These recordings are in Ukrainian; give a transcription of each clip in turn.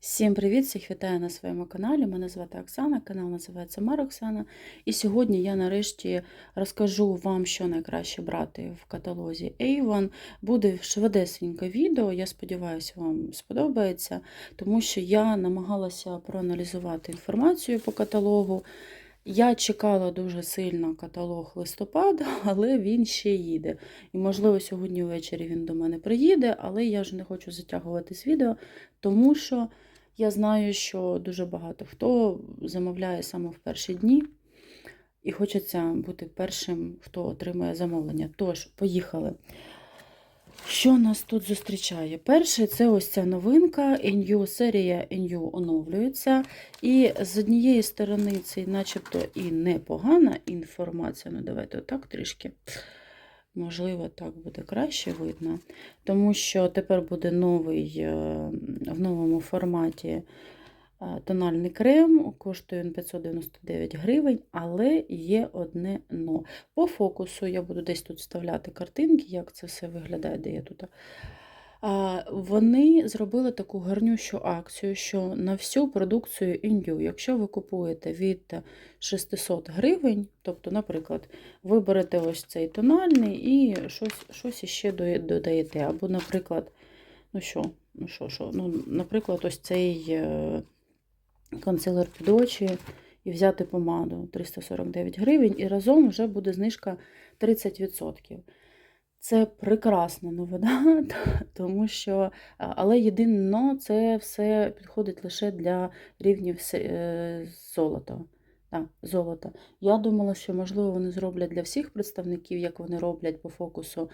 Всім привіт! Всіх вітаю на своєму каналі. Мене звати Оксана, канал називається Мар Оксана. І сьогодні я нарешті розкажу вам, що найкраще брати в каталозі Avon. Буде швидесеньке відео, я сподіваюся, вам сподобається, тому що я намагалася проаналізувати інформацію по каталогу. Я чекала дуже сильно каталог листопада, але він ще їде. І, можливо, сьогодні ввечері він до мене приїде, але я ж не хочу затягувати з відео, тому що я знаю, що дуже багато хто замовляє саме в перші дні, і хочеться бути першим, хто отримує замовлення. Тож, поїхали. Що нас тут зустрічає? Перше, це ось ця новинка, NU, серія NU оновлюється. І з однієї сторони, це начебто і непогана інформація. Ну, давайте отак трішки. Можливо, так буде краще видно, тому що тепер буде новий е, в новому форматі е, тональний крем, коштує він 599 гривень, але є одне но. По фокусу я буду десь тут вставляти картинки, як це все виглядає, де я тут. А, Вони зробили таку гарнющу акцію, що на всю продукцію індю, якщо ви купуєте від 600 гривень, тобто, наприклад, ви берете ось цей тональний і щось щось іще додаєте. Або, наприклад, ну що, ну що, що, ну, наприклад, ось цей е, консилер під очі і взяти помаду 349 гривень, і разом вже буде знижка 30%. Це прекрасна новина, тому що, але єдине, це все підходить лише для рівнів е, золота. Так, золота. Я думала, що, можливо, вони зроблять для всіх представників, як вони роблять по фокусу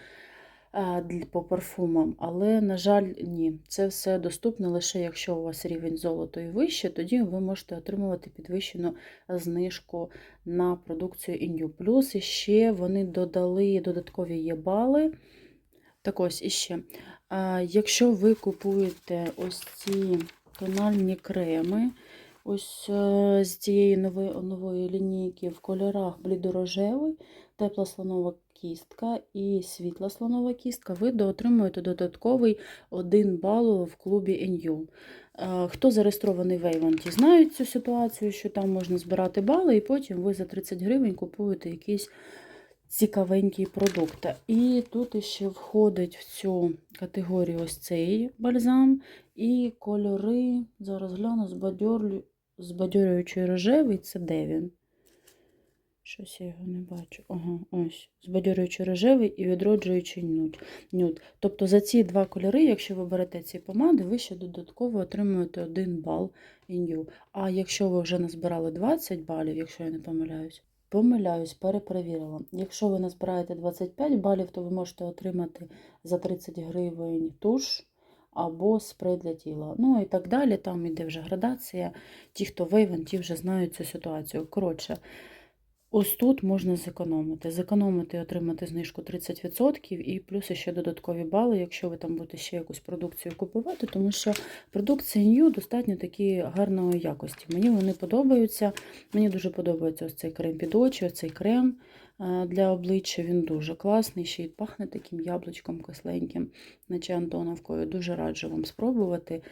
по парфумам, але, на жаль, ні. Це все доступно лише якщо у вас рівень золото і вище, тоді ви можете отримувати підвищену знижку на продукцію Inju. Плюс ще вони додали додаткові є бали. Так ось іще. Якщо ви купуєте ось ці тональні креми, ось е, з цієї нової нової лінійки в кольорах блідорожевий, тепла слонова кістка і світла слонова кістка, ви доотримуєте додатковий 1 бал в клубі NU. Е, хто зареєстрований в Avon, знають цю ситуацію, що там можна збирати бали, і потім ви за 30 гривень купуєте якийсь цікавенький продукт. І тут ще входить в цю категорію ось цей бальзам і кольори, зараз гляну, збадьорюючий рожевий це де він? Щось я його не бачу. Ага, ось. Збадьорюючий рожевий і відроджуючий нюд. Тобто за ці два кольори, якщо ви берете ці помади, ви ще додатково отримуєте 1 бал ін'ю. А якщо ви вже назбирали 20 балів, якщо я не помиляюсь, помиляюсь, перепровірила. Якщо ви назбираєте 25 балів, то ви можете отримати за 30 гривень туш. Або спрей для тіла. Ну і так далі. Там іде вже градація. Ті, хто вейвен, ті вже знають цю ситуацію. Коротше, Ось тут можна зекономити. Зекономити і отримати знижку 30% і плюс ще додаткові бали, якщо ви там будете ще якусь продукцію купувати, тому що продукція New достатньо такі гарної якості. Мені вони подобаються. Мені дуже подобається ось цей крем під очі, ось цей крем е, для обличчя. Він дуже класний, ще й пахне таким яблучком кисленьким, наче Антоновкою. Дуже раджу вам спробувати.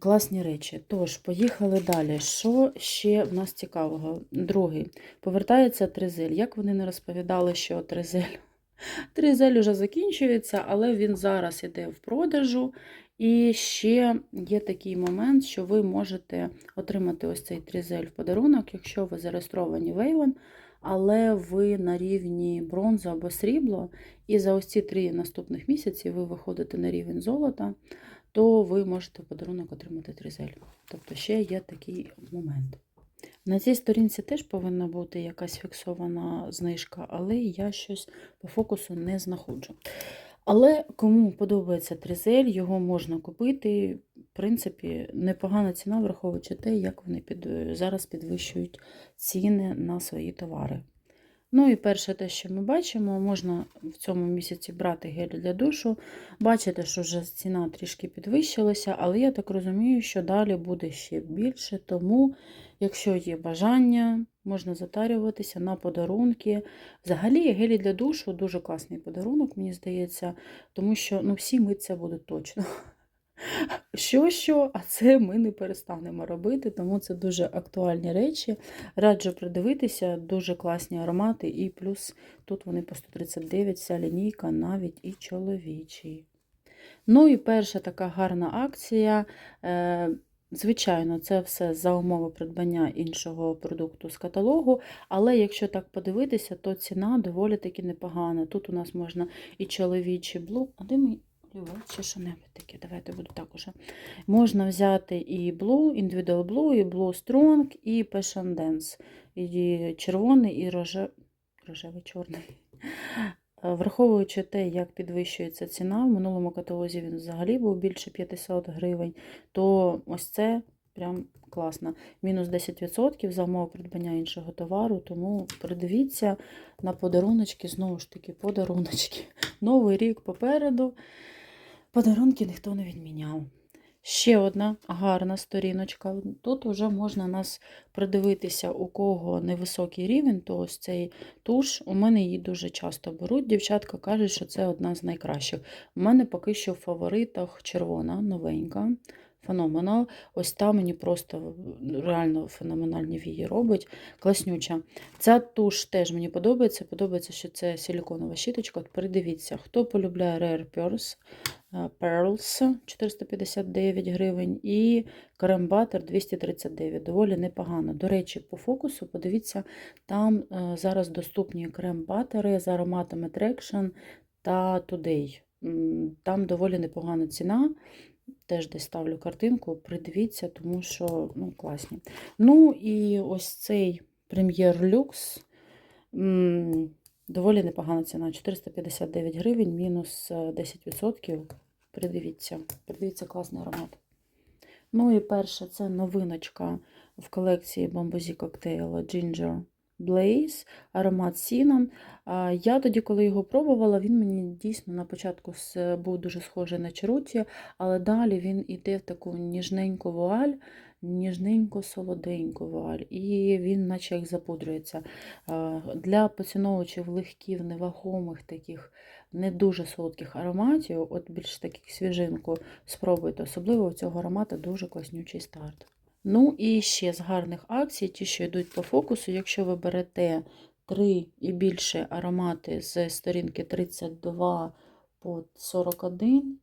Класні речі. Тож, поїхали далі. Що ще в нас цікавого? Другий. Повертається тризель. Як вони не розповідали, що тризель Тризель вже закінчується, але він зараз йде в продажу. І ще є такий момент, що ви можете отримати ось цей тризель в подарунок, якщо ви зареєстровані в Avon, але ви на рівні бронзу або срібло, і за ось ці три наступних місяці ви виходите на рівень золота то ви можете подарунок отримати тризель. Тобто ще є такий момент. На цій сторінці теж повинна бути якась фіксована знижка, але я щось по фокусу не знаходжу. Але кому подобається тризель, його можна купити. В принципі, непогана ціна, враховуючи те, як вони під, зараз підвищують ціни на свої товари. Ну і перше те, що ми бачимо, можна в цьому місяці брати гель для душу. Бачите, що вже ціна трішки підвищилася, але я так розумію, що далі буде ще більше. Тому, якщо є бажання, можна затарюватися на подарунки. Взагалі, гелі для душу дуже класний подарунок, мені здається, тому що ну, всі миться будуть точно. Що, що, а це ми не перестанемо робити, тому це дуже актуальні речі. Раджу придивитися, дуже класні аромати, і плюс тут вони по 139, вся лінійка, навіть і чоловічі. Ну і перша така гарна акція. Е, Звичайно, це все за умови придбання іншого продукту з каталогу, але якщо так подивитися, то ціна доволі таки непогана. Тут у нас можна і чоловічий блу. А де мій олівець чи що-небудь таке? Давайте буду так уже. Можна взяти і Blue, Individual Blue, і Blue Strong, і Passion Dance. І червоний, і роже... рожевий чорний. Е, Враховуючи те, як підвищується ціна, в минулому каталозі він взагалі був більше 500 гривень, то ось це прям класно. Мінус 10% за умови придбання іншого товару, тому придивіться на подаруночки, знову ж таки, подаруночки. Новий рік попереду. Подарунки ніхто не відміняв. Ще одна гарна сторіночка. Тут вже можна нас придивитися, у кого невисокий рівень, то ось цей туш. У мене її дуже часто беруть. Дівчатка кажуть, що це одна з найкращих. У мене поки що в фаворитах червона, новенька. Феноменал. Ось та мені просто реально феноменальні вії робить. Класнюча. Ця туш теж мені подобається. Подобається, що це силіконова щіточка. От Передивіться, хто полюбляє Rare Pearls, Pearls 459 гривень і крем Butter 239. Доволі непогано. До речі, по фокусу, подивіться, там е, зараз доступні крем батери з ароматом Attraction та Today. Там доволі непогана ціна. Теж десь ставлю картинку, придивіться, тому що ну, класні. Ну і ось цей прем'єр люкс. Доволі непогана ціна. 459 гривень, мінус е, 10%. Придивіться, придивіться класний аромат. Ну і перше, це новиночка в колекції Bambuzi Cocktail Ginger Blaze, аромат Cinnamon. Я тоді, коли його пробувала, він мені дійсно на початку був дуже схожий на Черуті, але далі він іде в таку ніжненьку вуаль, ніжненько-солоденьку вуаль, і він наче як запудрюється. Для поціновувачів легків, невагомих таких не дуже солодких ароматів, от більш таких свіжинку спробуйте. Особливо у цього аромату дуже класнючий старт. Ну і ще з гарних акцій, ті, що йдуть по фокусу, якщо ви берете 3 і більше аромати з сторінки 32 по 41,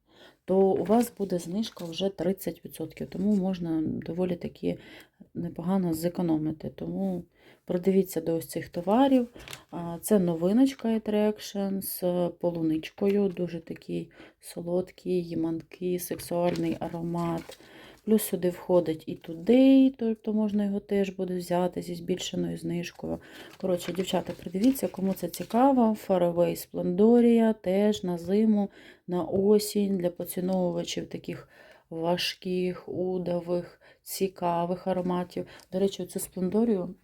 то у вас буде знижка вже 30%, тому можна доволі таки непогано зекономити. Тому продивіться до ось цих товарів. Це новиночка Attraction з полуничкою, дуже такий солодкий, їманкий, сексуальний аромат. Плюс сюди входить і Today, тобто можна його теж буде взяти зі збільшеною знижкою. Коротше, дівчата, придивіться, кому це цікаво. Faraway Splendoria теж на зиму, на осінь для поціновувачів таких важких, удавих, цікавих ароматів. До речі, цю сплендорію,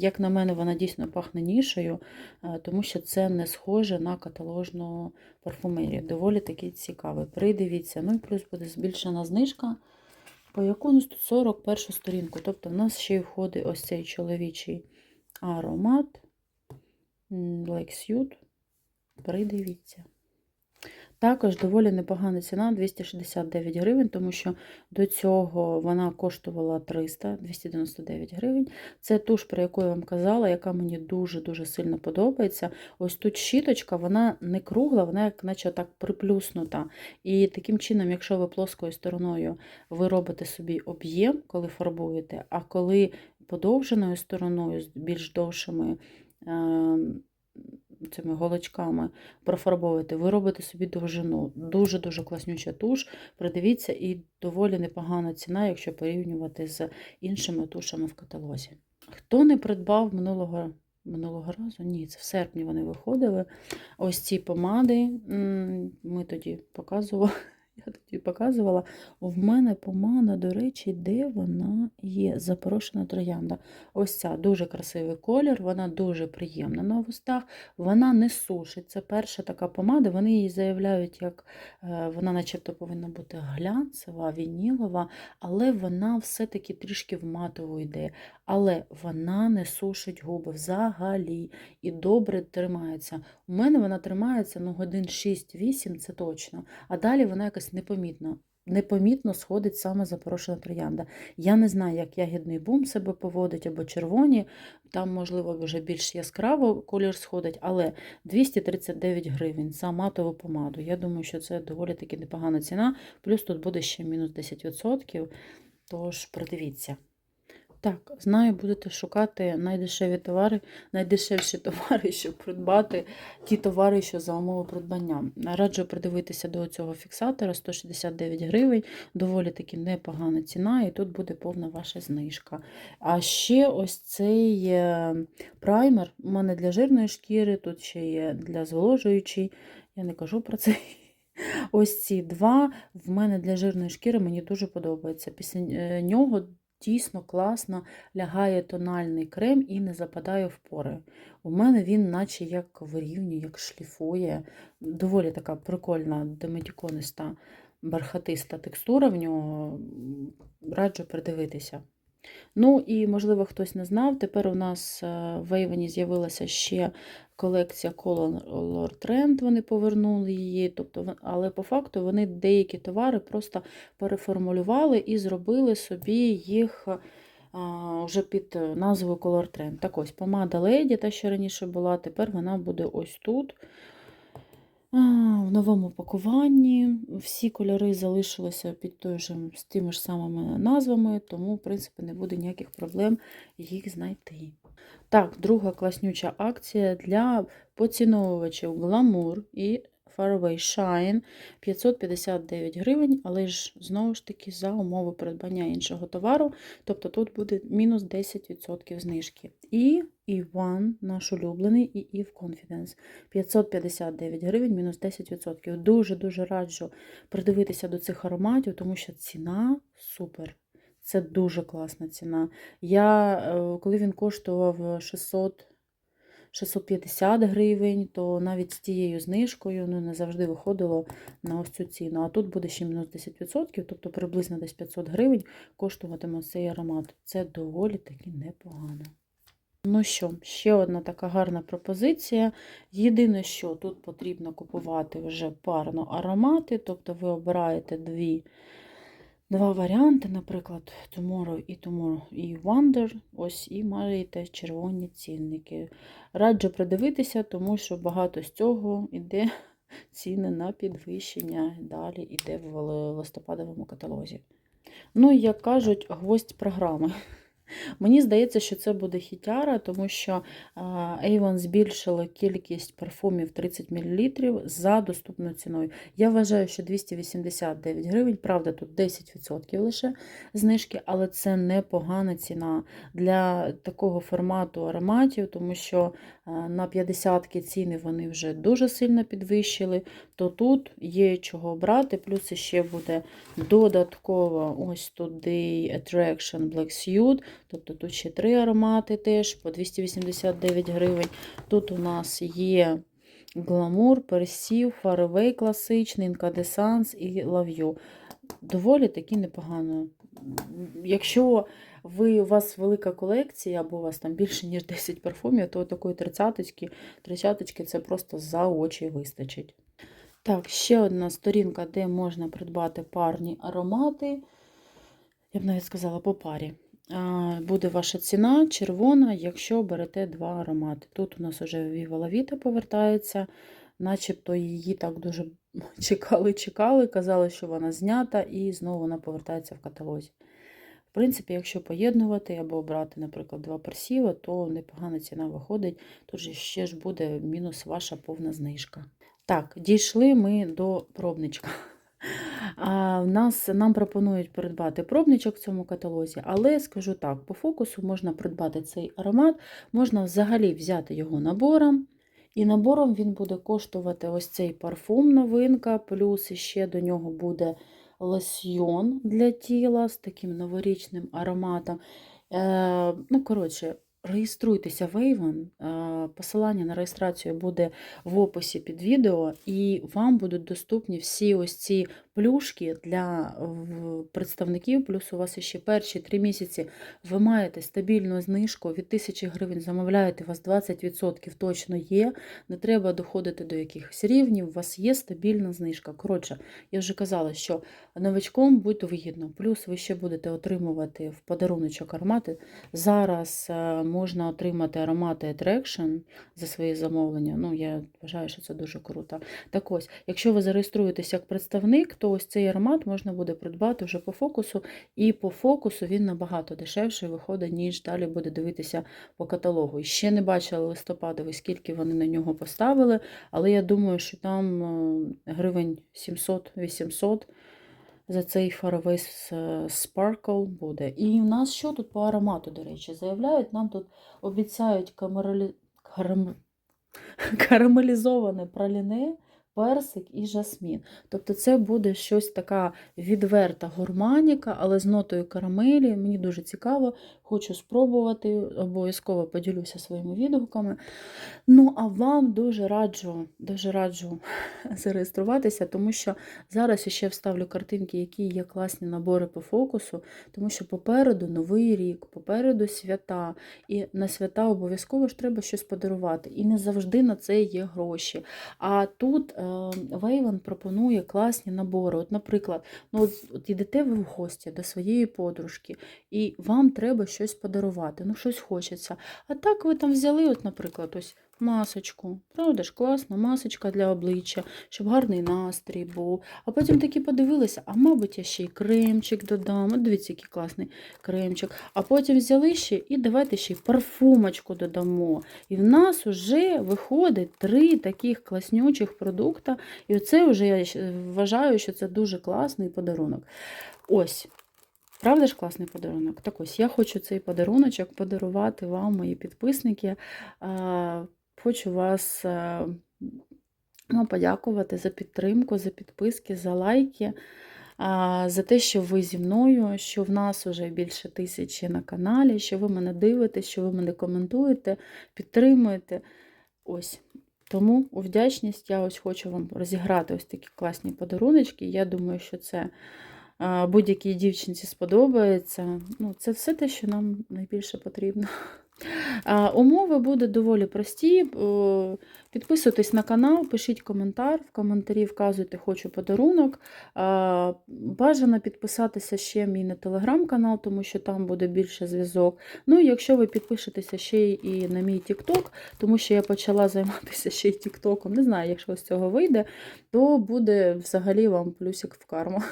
як на мене, вона дійсно пахне нішею, е, тому що це не схоже на каталожну парфумерію. Доволі такий цікавий. Придивіться. Ну і плюс буде збільшена знижка. По нас тут 41 сторінку. Тобто в нас ще й входить ось цей чоловічий аромат. Suit. Придивіться. Також доволі непогана ціна 269 гривень, тому що до цього вона коштувала 300 299 гривень. Це туш, про яку я вам казала, яка мені дуже-дуже сильно подобається. Ось тут щіточка, вона не кругла, вона як наче так приплюснута. І таким чином, якщо ви плоскою стороною ви робите собі об'єм, коли фарбуєте, а коли подовженою стороною, з більш довшими. Цими голочками профарбовуєте, ви робите собі довжину. Дуже-дуже класнюча туш. Придивіться, і доволі непогана ціна, якщо порівнювати з іншими тушами в каталозі. Хто не придбав минулого минулого разу? Ні, це в серпні вони виходили. Ось ці помади ми тоді показували. Я тоді показувала. В мене помада, до речі, де вона є? Запорошена троянда. Ось ця дуже красивий колір, вона дуже приємна на вустах. Вона не сушить. Це перша така помада. Вони її заявляють, як е, вона, начебто, повинна бути глянцева, вінілова, але вона все-таки трішки в матову йде. Але вона не сушить губи взагалі і добре тримається. У мене вона тримається ну, годин 6-8, це точно. А далі вона якось непомітно непомітно сходить саме запорошена троянда. Я не знаю, як ягідний бум себе поводить або червоні, там, можливо, вже більш яскраво колір сходить, але 239 гривень за матову помаду. Я думаю, що це доволі таки непогана ціна. Плюс тут буде ще мінус 10%. Тож придивіться. Так, знаю, будете шукати найдешеві товари, найдешевші товари, щоб придбати ті товари, що за умови придбання. Раджу придивитися до цього фіксатора 169 гривень, доволі таки непогана ціна, і тут буде повна ваша знижка. А ще ось цей е, праймер у мене для жирної шкіри, тут ще є для зволожуючої. Я не кажу про це. Ось ці два в мене для жирної шкіри мені дуже подобається. Після е, нього дійсно класно лягає тональний крем і не западає в пори. У мене він, наче як вирівнює, як шліфує. Доволі така прикольна демедікониста, бархатиста текстура в нього. Раджу придивитися. Ну і, можливо, хтось не знав, тепер у нас е, в Avon з'явилася ще колекція Color Trend, вони повернули її, тобто, але по факту вони деякі товари просто переформулювали і зробили собі їх вже під назвою Color Trend. Так ось помада Lady, та що раніше була, тепер вона буде ось тут. В новому пакуванні всі кольори залишилися під той же, з тими ж самими назвами, тому, в принципі, не буде ніяких проблем їх знайти. Так, друга класнюча акція для поціновувачів Glamour і Faraway Shine 559 гривень, але ж знову ж таки за умови придбання іншого товару, тобто тут буде мінус 10% знижки. І Іван, наш улюблений, і Eve Confidence 559 гривень, мінус 10%. Дуже-дуже раджу придивитися до цих ароматів, тому що ціна супер. Це дуже класна ціна. Я, е, коли він коштував 600 650 гривень, то навіть з тією знижкою ну, не завжди виходило на ось цю ціну. А тут буде ще мінус 10%, тобто приблизно десь 500 гривень коштуватиме цей аромат. Це доволі таки непогано. Ну що, ще одна така гарна пропозиція. Єдине, що тут потрібно купувати вже парно аромати, тобто ви обираєте дві. Два варіанти, наприклад, Tomorrow і Tomorrow і Wonder. Ось і маєте червоні цінники. Раджу придивитися, тому що багато з цього йде ціни на підвищення. Далі йде в листопадовому каталозі. Ну, як кажуть, гвоздь програми. Мені здається, що це буде хітяра, тому що а, Avon збільшила кількість парфумів 30 мл за доступною ціною. Я вважаю, що 289 гривень, правда, тут 10% лише знижки, але це непогана ціна для такого формату ароматів, тому що на 50 ціни вони вже дуже сильно підвищили, то тут є чого брати, плюс ще буде додатково ось туди Attraction Black Suit, Тобто тут ще три аромати теж по 289 гривень. Тут у нас є гламур, персів, фаровей класичний, інкадесанс і лав'ю. Доволі таки непогано. Якщо ви, у вас велика колекція, або у вас там більше, ніж 10 парфумів, то такої тридцяточки, тридцяточки це просто за очі вистачить. Так, ще одна сторінка, де можна придбати парні аромати. Я б навіть сказала по парі. Буде ваша ціна червона, якщо берете два аромати. Тут у нас вже La повертається, начебто її так дуже чекали-чекали, казали, що вона знята, і знову вона повертається в каталозі. В принципі, якщо поєднувати або брати, наприклад, два персіва, то непогана ціна виходить, же ще ж буде мінус ваша повна знижка. Так, дійшли ми до пробничка. А нас нам пропонують придбати пробничок в цьому каталозі, але скажу так: по фокусу можна придбати цей аромат, можна взагалі взяти його набором. І набором він буде коштувати ось цей парфум, новинка, плюс ще до нього буде лосьйон для тіла з таким новорічним ароматом. Е, Ну, коротше, Реєструйтеся в Avon, е, посилання на реєстрацію буде в описі під відео, і вам будуть доступні всі ось ці плюшки для представників, плюс у вас ще перші три місяці ви маєте стабільну знижку від 1000 гривень, замовляєте, у вас 20% точно є, не треба доходити до якихось рівнів, у вас є стабільна знижка. Коротше, я вже казала, що новачком буде вигідно, плюс ви ще будете отримувати в подаруночок аромати. Зараз е, можна отримати аромати Attraction за свої замовлення. Ну, я вважаю, що це дуже круто. Так ось, якщо ви зареєструєтесь як представник, то ось цей аромат можна буде придбати вже по фокусу, і по фокусу він набагато дешевше виходить, ніж далі буде дивитися по каталогу. І ще не бачила листопадовий, скільки вони на нього поставили, але я думаю, що там е, гривень 700-800 за цей фаровий Sparkle буде. І в нас що тут по аромату, до речі, заявляють, нам тут обіцяють камералі... карам... карамелізоване праліне, персик і жасмін. Тобто це буде щось така відверта гурманіка, але з нотою карамелі. Мені дуже цікаво, хочу спробувати, обов'язково поділюся своїми відгуками. Ну, а вам дуже раджу, дуже раджу зареєструватися, тому що зараз ще вставлю картинки, які є класні набори по фокусу, тому що попереду новий рік, попереду свята, і на свята обов'язково ж треба щось подарувати. І не завжди на це є гроші. А тут е, Вейвен пропонує класні набори. От, наприклад, ну, от, от йдете ви в гості до своєї подружки, і вам треба щось подарувати, ну щось хочеться. А так ви там взяли, от, наприклад, ось масочку. Правда ж, класна масочка для обличчя, щоб гарний настрій був. А потім такі подивилися, а мабуть, я ще й кремчик додам. От дивіться, який класний кремчик. А потім взяли ще і давайте ще й парфумочку додамо. І в нас вже виходить три таких класнючих продукта. І оце вже я вважаю, що це дуже класний подарунок. Ось. Правда ж класний подарунок? Так ось я хочу цей подаруночок подарувати вам, мої підписники. Хочу вас е, ну, подякувати за підтримку, за підписки, за лайки, за те, що ви зі мною, що в нас вже більше тисячі на каналі, що ви мене дивитесь, що ви мене коментуєте, підтримуєте. Ось. Тому у вдячність я ось хочу вам розіграти ось такі класні подаруночки. Я думаю, що це будь-якій дівчинці сподобається. Ну, це все те, що нам найбільше потрібно. Умови будуть доволі прості. Е, Підписуйтесь на канал, пишіть коментар, в коментарі вказуйте хочу подарунок. Бажано підписатися ще мій на телеграм-канал, тому що там буде більше зв'язок. Ну, якщо ви підпишетеся ще і на мій TikTok, тому що я почала займатися ще й TikTok, не знаю, якщо з цього вийде, то буде взагалі вам плюсик в карму.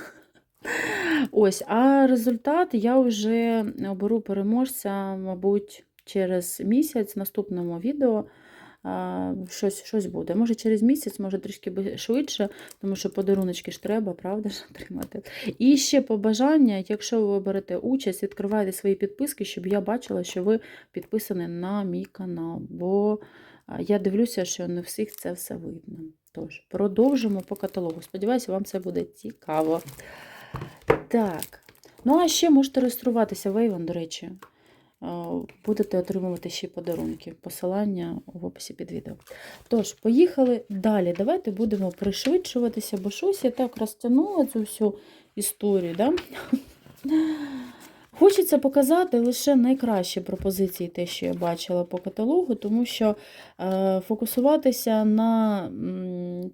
Ось, а результат я вже оберу переможця, мабуть, через місяць в наступному відео. Щось, щось буде. Може через місяць, може трішки швидше, тому що подаруночки ж треба, правда ж, отримати. І ще побажання, якщо ви берете участь, відкривайте свої підписки, щоб я бачила, що ви підписані на мій канал. Бо я дивлюся, що не всіх це все видно. Тож, продовжимо по каталогу. Сподіваюся, вам це буде цікаво. Так. Ну, а ще можете реєструватися в до речі. Е, Будете отримувати ще подарунки. Посилання в описі під відео. Тож, поїхали далі. Давайте будемо пришвидшуватися, бо щось я так розтягнула цю всю історію. Да? Хочеться показати лише найкращі пропозиції, те, що я бачила по каталогу, тому що е, фокусуватися на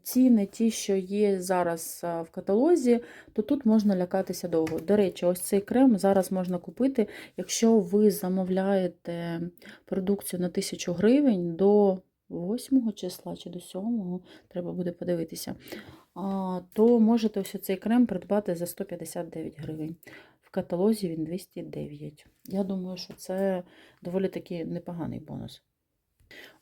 ціни, ті, що є зараз е, в каталозі, то тут можна лякатися довго. До речі, ось цей крем зараз можна купити, якщо ви замовляєте продукцію на 1000 гривень до 8 числа чи до 7, треба буде подивитися, то можете ось цей крем придбати за 159 гривень. В каталозі він 209. Я думаю, що це доволі таки непоганий бонус.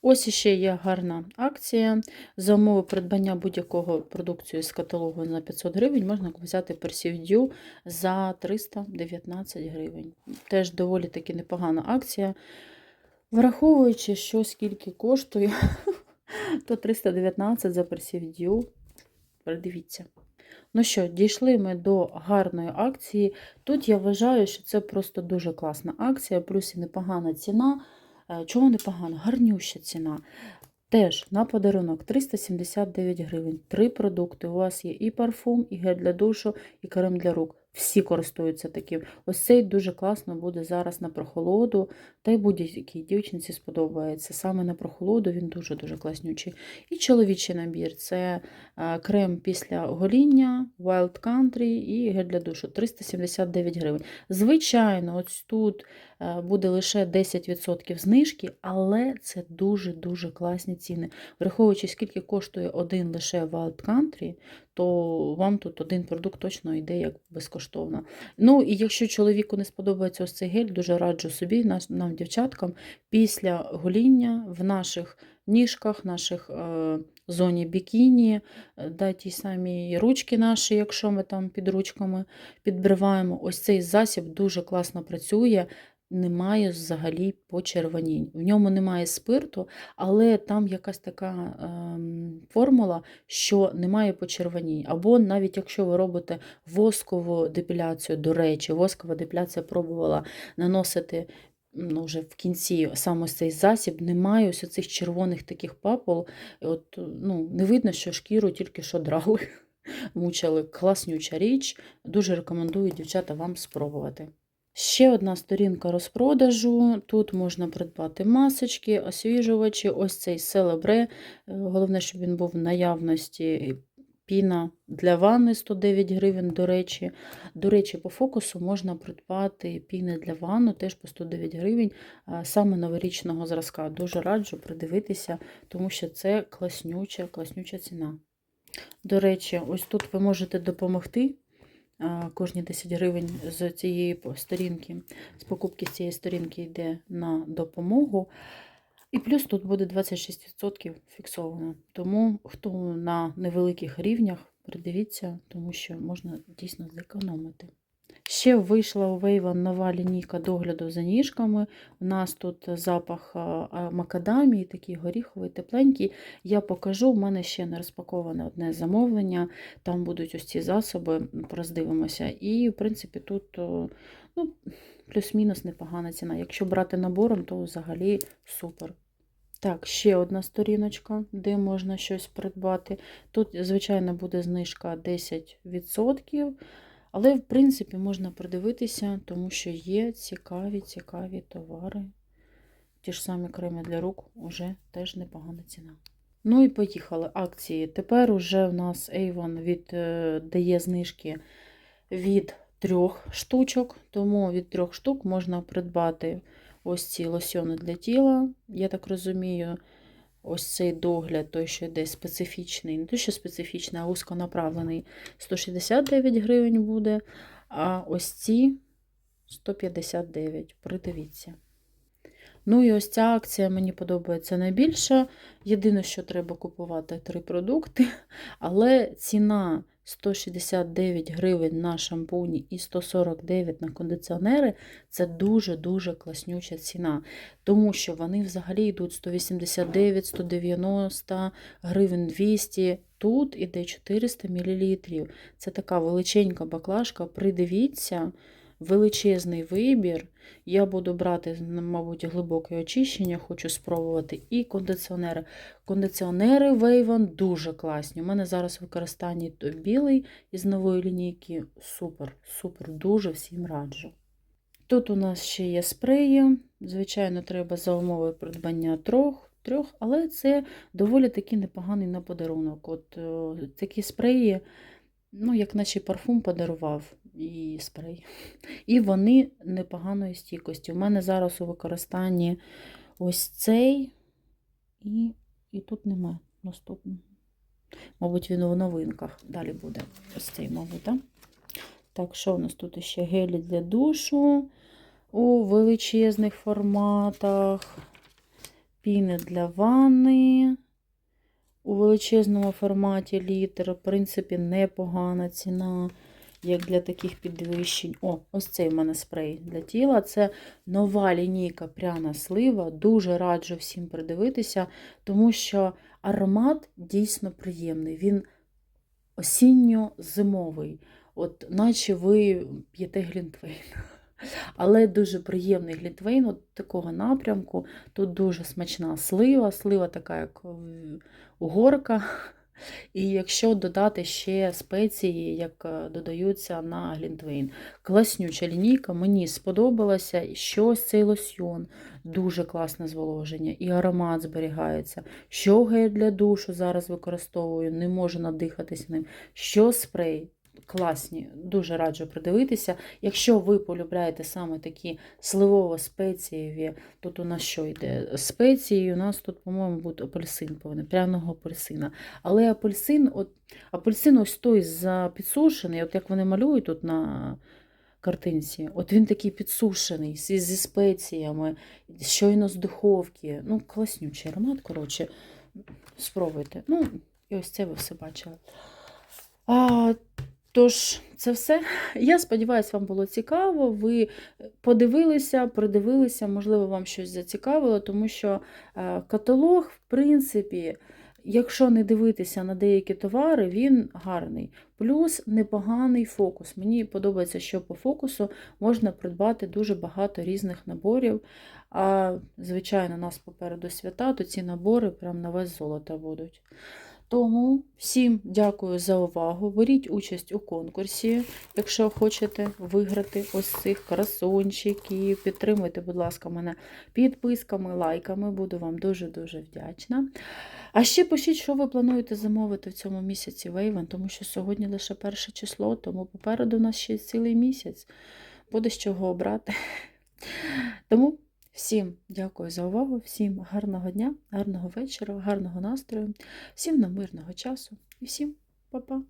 Ось іще є гарна акція. За умови придбання будь-якого продукцію з каталогу на 500 гривень можна взяти Persivdew за 319 гривень. Теж доволі таки непогана акція. Враховуючи, що скільки коштує, то 319 за Persivdew. Придивіться. Ну що, дійшли ми до гарної акції. Тут я вважаю, що це просто дуже класна акція, плюс і непогана ціна. Е, Чого непогана? Гарнюща ціна. Теж на подарунок 379 гривень. Три продукти. У вас є і парфум, і гель для душу, і крем для рук. Всі користуються таким. Ось цей дуже класно буде зараз на прохолоду, та й будь-якій дівчинці сподобається. Саме на прохолоду він дуже-дуже класнючий. І чоловічий набір це е, крем після гоління, Wild Country і гель для душу 379 гривень. Звичайно, ось тут е, буде лише 10% знижки, але це дуже-дуже класні ціни. Враховуючи, скільки коштує один лише Wild Country, то вам тут один продукт точно йде як безкоштовно. Ну і якщо чоловіку не сподобається ось цей гель, дуже раджу собі, нам, дівчаткам, після гоління в наших ніжках, наших е, зоні бікіні, е, да, самі ручки наші, якщо ми там під ручками підбриваємо, ось цей засіб дуже класно працює. Немає взагалі почервонінь. В ньому немає спирту, але там якась така ем, формула, що немає почервонінь. Або навіть якщо ви робите воскову депіляцію, до речі, воскова депіляція пробувала наносити ну, вже в кінці саме цей засіб, немає ось цих червоних таких папул. От, ну, не видно, що шкіру тільки що драли, мучили. Класнюча річ. Дуже рекомендую дівчата вам спробувати. Ще одна сторінка розпродажу. Тут можна придбати масочки, освіжувачі, ось цей селебре. Головне, щоб він був в наявності. Піна для ванни 109 гривень, до речі. До речі, по фокусу можна придбати піни для ванну теж по 109 гривень, саме новорічного зразка. Дуже раджу придивитися, тому що це класнюча, класнюча ціна. До речі, ось тут ви можете допомогти кожні 10 гривень з цієї сторінки, з покупки з цієї сторінки йде на допомогу. І плюс тут буде 26% фіксовано. Тому хто на невеликих рівнях, придивіться, тому що можна дійсно зекономити. Ще вийшла у Вейван нова лінійка догляду за ніжками. У нас тут запах а, а, макадамії, такий горіховий, тепленький. Я покажу, у мене ще не розпаковане одне замовлення. Там будуть ось ці засоби, роздивимося. І, в принципі, тут ну, плюс-мінус непогана ціна. Якщо брати набором, то взагалі супер. Так, ще одна сторіночка, де можна щось придбати. Тут, звичайно, буде знижка 10%, але, в принципі, можна придивитися, тому що є цікаві, цікаві товари. Ті ж самі креми для рук уже теж непогана ціна. Ну і поїхали акції. Тепер уже в нас Avon від, е, дає знижки від трьох штучок, тому від трьох штук можна придбати ось ці лосьони для тіла. Я так розумію, ось цей догляд, той, що йде специфічний, не той, що специфічний, а узконаправлений, 169 гривень буде. А ось ці 159. Придивіться. Ну і ось ця акція мені подобається найбільше. Єдине, що треба купувати три продукти, але ціна 169 гривень на шампуні і 149 на кондиціонери це дуже-дуже класнюча ціна. Тому що вони взагалі йдуть 189, 190 гривень 200. Тут іде 400 мл. Це така величенька баклажка. Придивіться, величезний вибір. Я буду брати, мабуть, глибоке очищення, хочу спробувати. І кондиціонери. Кондиціонери Вейван дуже класні. У мене зараз в використанні білий із нової лінійки. Супер, супер, дуже всім раджу. Тут у нас ще є спреї. Звичайно, треба за умови придбання трьох, трьох, але це доволі таки непоганий на подарунок. От о, такі спреї, ну, як наче парфум подарував і спрей. І вони непоганої стійкості. У мене зараз у використанні ось цей, і, і тут немає наступного. Мабуть, він у новинках. Далі буде ось цей, мабуть, так? Так, що у нас тут ще гелі для душу у величезних форматах, піни для ванни у величезному форматі літр. В принципі, непогана ціна, як для таких підвищень. О, ось цей в мене спрей для тіла. Це нова лінійка пряна слива. Дуже раджу всім придивитися, тому що аромат дійсно приємний. Він осінньо-зимовий. От наче ви п'єте глінтвейн. але дуже приємний глінтвейн от такого напрямку. Тут дуже смачна слива, слива така, як е, угорка. І якщо додати ще спеції, як е, додаються на глінтвейн. Класнюча лінійка, мені сподобалася. що цей лосьйон, дуже класне зволоження, і аромат зберігається. Що гель для душу зараз використовую, не можу надихатись ним. Що спрей. Класні, дуже раджу придивитися. Якщо ви полюбляєте саме такі сливово-спецієві, тут у нас що йде? Спеції, у нас тут, по-моєму, буде апельсин повинен, пряного апельсина. Але апельсин, от, апельсин ось той за підсушений, от як вони малюють тут на картинці, от він такий підсушений, зі, зі спеціями, щойно з духовки. Ну, класнючий аромат, коротше, спробуйте. Ну, і ось це ви все бачили. А, Тож, це все. Я сподіваюся, вам було цікаво. Ви подивилися, придивилися, можливо, вам щось зацікавило, тому що е, каталог, в принципі, якщо не дивитися на деякі товари, він гарний. Плюс непоганий фокус. Мені подобається, що по фокусу можна придбати дуже багато різних наборів. А, звичайно, у нас попереду свята, то ці набори прям на весь золото будуть. Тому всім дякую за увагу. Беріть участь у конкурсі, якщо хочете виграти ось цих красунчиків. Підтримуйте, будь ласка, мене підписками, лайками. Буду вам дуже-дуже вдячна. А ще пишіть, що ви плануєте замовити в цьому місяці Вейвен, тому що сьогодні лише перше число, тому попереду у нас ще цілий місяць. Буде з чого обрати. Тому. Всім дякую за увагу, всім гарного дня, гарного вечора, гарного настрою, всім на мирного часу і всім па-па!